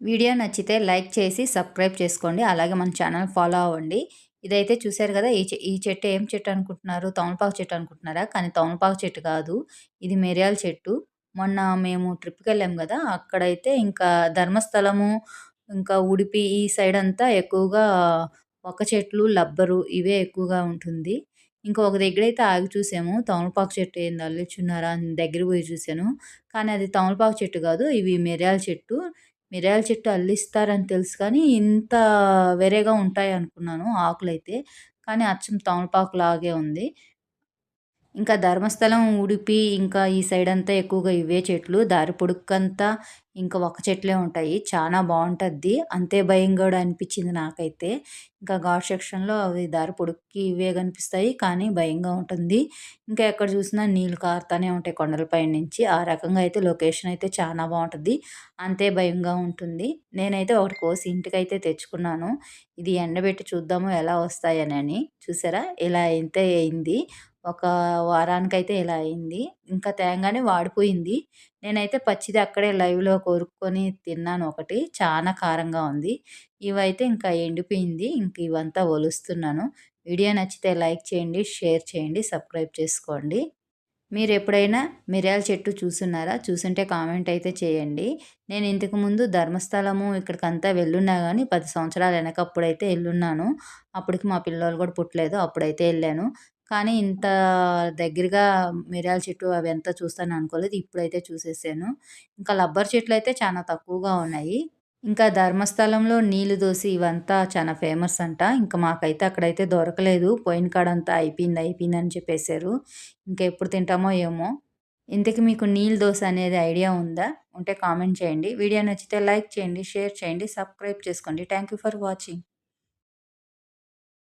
Video నచ్చితే like చేసి subscribe చేసుకోండి. అలాగే మన ఛానల్ ఫాలో అవ్వండి. ఇదైతే చూశారు కదా ఈ ఈ చెట్టు ఏం చెట్టు అనుకుంటున్నారు? తమలపాకు చెట్టు అనుకుంటున్నారా? కానీ తమలపాకు చెట్టు కాదు. ఇది మిరియాల చెట్టు. మొన్న మేము ట్రిప్కి వెళ్ళాం కదా అక్కడైతే ఇంకా ధర్మస్థలము ఇంకా ఉడిపి ఈ సైడ్ అంతా ఎక్కువగా ఒక చెట్లు లబ్బరు ఇవే ఎక్కువగా ఉంటుంది. ఇంకా ఒక దగ్గర అయితే ఆగి చూసాము తమలపాకు చెట్టు ఏంది అల్లిచున్నారా అని దగ్గర పోయి చూశాను కానీ అది తమలపాకు చెట్టు కాదు ఇవి మిరియాల చెట్టు. మిరియాల చెట్టు అల్లిస్తారని తెలుసు కానీ ఇంత వేరేగా ఉంటాయి అనుకున్నాను ఆకులైతే. కానీ అచ్చం తమలపాకు లాగే ఉంది. ఇంకా ధర్మస్థలం ఉడిపి ఇంకా ఈ సైడ్ అంతా ఎక్కువగా ఇవే చెట్లు. దారి పొడుక్కంతా ఇంకా ఒక చెట్లే ఉంటాయి. చాలా బాగుంటుంది అంతే భయం కూడా అనిపించింది నాకైతే. ఇంకా ఘాట్ సెక్షన్లో అవి దారి పొడుక్కి ఇవే కనిపిస్తాయి. కానీ భయంగా ఉంటుంది. ఇంకా ఎక్కడ చూసినా నీళ్ళు కారుతానే ఉంటాయి కొండలపై నుంచి. ఆ రకంగా అయితే లొకేషన్ అయితే చాలా బాగుంటుంది. అంతే భయంగా ఉంటుంది. నేనైతే ఒకటి కోసి ఇంటికైతే తెచ్చుకున్నాను. ఇది ఎండబెట్టి చూద్దాము ఎలా వస్తాయని చూసారా? ఇలా అయితే అయింది. ఒక వారానికైతే ఇలా అయింది. ఇంకా తేంగానే వాడిపోయింది. నేనైతే పచ్చిది అక్కడే లైవ్లో కోరుకొని తిన్నాను ఒకటి. చాలా కారంగా ఉంది. ఇవైతే ఇంకా ఎండిపోయింది. ఇంక ఇవంతా ఒలుస్తున్నాను. వీడియో నచ్చితే లైక్ చేయండి షేర్ చేయండి సబ్స్క్రైబ్ చేసుకోండి. మీరు ఎప్పుడైనా మిరియాల చెట్టు చూసున్నారా చూసుంటే కామెంట్ అయితే చేయండి. నేను ఇంతకుముందు ధర్మస్థలము ఇక్కడికంతా వెళ్ళున్నా కానీ పది సంవత్సరాలు వెనకప్పుడైతే వెళ్ళున్నాను. అప్పటికి మా పిల్లలు కూడా పుట్టలేదు. అప్పుడైతే వెళ్ళాను. కానీ ఇంత దగ్గరగా మిరియాల చెట్టు అవి ఎంత చూస్తాను అనుకోలేదు. ఇప్పుడైతే చూసేసాను. ఇంకా రబ్బర్ చెట్లు అయితే చాలా తక్కువగా ఉన్నాయి. ఇంకా ధర్మస్థలంలో నీళ్ళు దోసి ఇవంతా చాలా ఫేమస్ అంట. ఇంకా మాకైతే అక్కడైతే దొరకలేదు. పోయిన కాడంతా అయిపోయింది అయిపోయింది అని చెప్పేశారు. ఇంకా ఎప్పుడు తింటామో ఏమో. ఇంతకు మీకు నీళ్ళు దోశ అనేది ఐడియా ఉందా? ఉంటే కామెంట్ చేయండి. వీడియో నచ్చితే లైక్ చేయండి షేర్ చేయండి సబ్స్క్రైబ్ చేసుకోండి. Thank you for watching.